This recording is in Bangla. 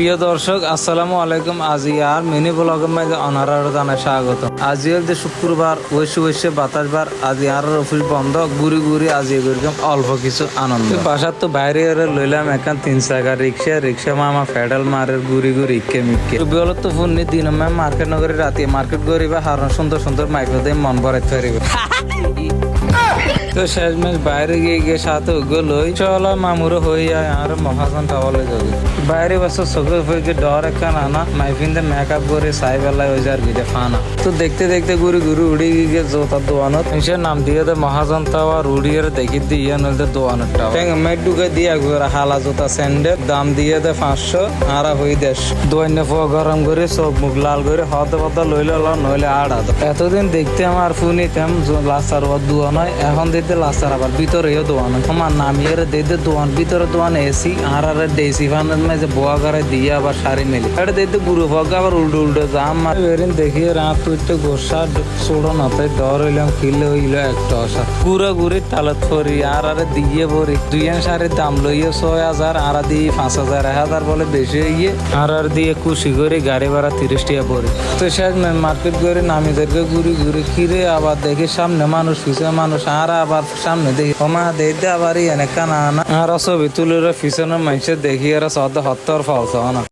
প্রিয় দর্শক, আসসালামু আলাইকুম। আজি আর মিনি ব্লগের মাঝে অনারার জানা স্বাগত। আজি যে শুক্রবার ঐশে ঐশে বাতাস বার। আজি আর অফিস বন্ধ ঘুরি ঘুরি আজি এরকম অল্প কিছু আনন্দ। বাসার তো বাইরে লইলাম এখান তিন চাকা রিক্সা। রিক্সা মামা ফেডাল মারের ঘুরি ঘুরি ইকে মিকে বিহল তো ফোন নি, দিন মার্কেট নগরে রাতে মার্কেট করিবা হারন সুন্দর সুন্দর মাইক্রো দিয়ে মন ভরাইতে পারিবে তো শেষমেশ বাইরে গিয়ে গিয়ে সাথে গেলই। চলো মামুরো যায় আর মহাজন টাওয়ালে যাবে। বাইরে বসে চোখে ফুকে ডর একখান আনা মাইফিনতে মেকআপ করে সাইবেলায় ওই যার গিয়ে ফানা। তো দেখতে দেখতে ঘুরি ঘুরি উড়ি গিয়ে জোতার দোয়ানত। সে নাম দিয়ে দে মহাজন টাওয়ার উড়িয়ে দেখি দিয়ে নইলে দোয়ানের টাওয়ার ঠ্যাং মেট ঢুকে দিয়ে হালা জোতা স্যান্ডেল, দাম দিয়ে দে পাঁচশো আর হই দেশ। দোয়ান্য ফো গরম করে সব মুখ লাল করে হতে পথে লইলে নইলে আড় এতদিন দেখতে আমার ফুনিতাম লাস্টার দোয়া নয়, এখন দেখতে লাস্টার আবার ভিতরেও দোয়া নয় আমার নামিয়ে দেখতে দোয়ান, ভিতরে দোয়ান এসি আর আর দেশি ফানের মাঝে বোয়া করে দিয়ে আবার শাড়ি মেলি। এটা দেখতে বুড়ো ভগ আবার উল্টো উল্টো জাম দেখি রাত তুই তো গোসা ছোড়ো না তাই ডর হইলাম, খিলে হইল একটা অসা ঘুরে ঘুরে তালত ফরি আর আর দিয়ে ভরি। দুই শাড়ির দাম লইয়ে ছয় হাজার, আর দিয়ে পাঁচ হাজার, এক হাজার বলে বেশি হইয়ে, আর আর দিয়ে খুশি করে, গাড়ি ভাড়া তিরিশ টাকা পড়ে তো শেষ মার্কেট করে, নামিদেরকে ঘুরি ঘুরি কিরে আবার দেখি সামনে মানুষ পিছনে মানুষ, আর আবার সামনে দেখি। ওমা দেখতে আবার এনে কানা আনা আর ছবি তুলে পিছনে মানুষের দেখি আর সদ হত্তর ফলস না।